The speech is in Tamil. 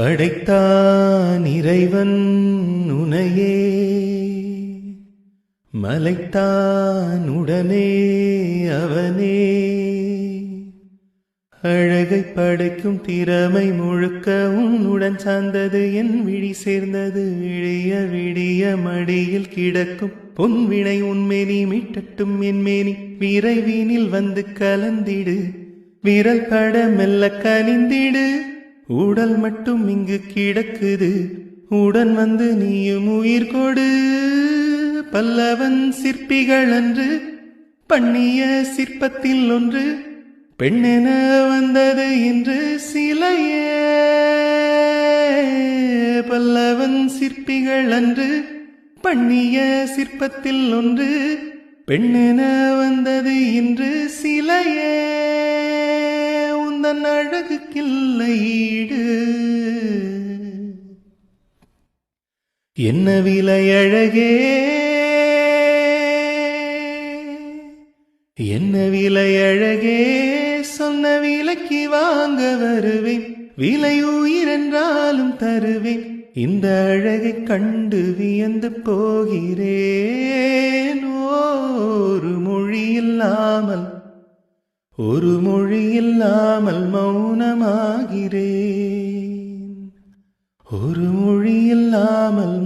படைத்தான் இறைவன் உனையே. மலைத்தான் உடனே அவனே. அழகை படைக்கும் திறமை முழுக்க உன்னுடன் சார்ந்தது. என் விழி சேர்ந்தது விழிய விடிய மடியில் கிடக்கும். பொன்வினை உன்மேனி மீட்டட்டும் என் மேனி. விரைவினில் வந்து கலந்திடு. விரல் பட மெல்ல கனிந்திடு. உடல் மட்டும் இங்கு கிடக்குது. உடன் வந்து நீயும் உயிர் கொடு. பல்லவன் சிற்பிகள் அன்று பண்ணிய சிற்பத்தில் ஒன்று பெண்ணென வந்தது என்று சிலையே. பல்லவன் சிற்பிகள் அன்று பண்ணிய சிற்பத்தில் ஒன்று பெண்ணென வந்தது என்று சிலையே. உந்தன் அழகுக்கில்லை ஈடு என்ன விலை அழகே என்ன விலை அழகே சொன்ன விலைக்கு வாங்க வருவேன். விலை உயிரென்றாலும் தருவேன். இந்த அழகை கண்டு வியந்து போகிறேன். ஒரு மொழி இல்லாமல் ஒரு மொழியில்லாமல் மௌனமாகிறேன். ஒரு மொழியில்லாமல்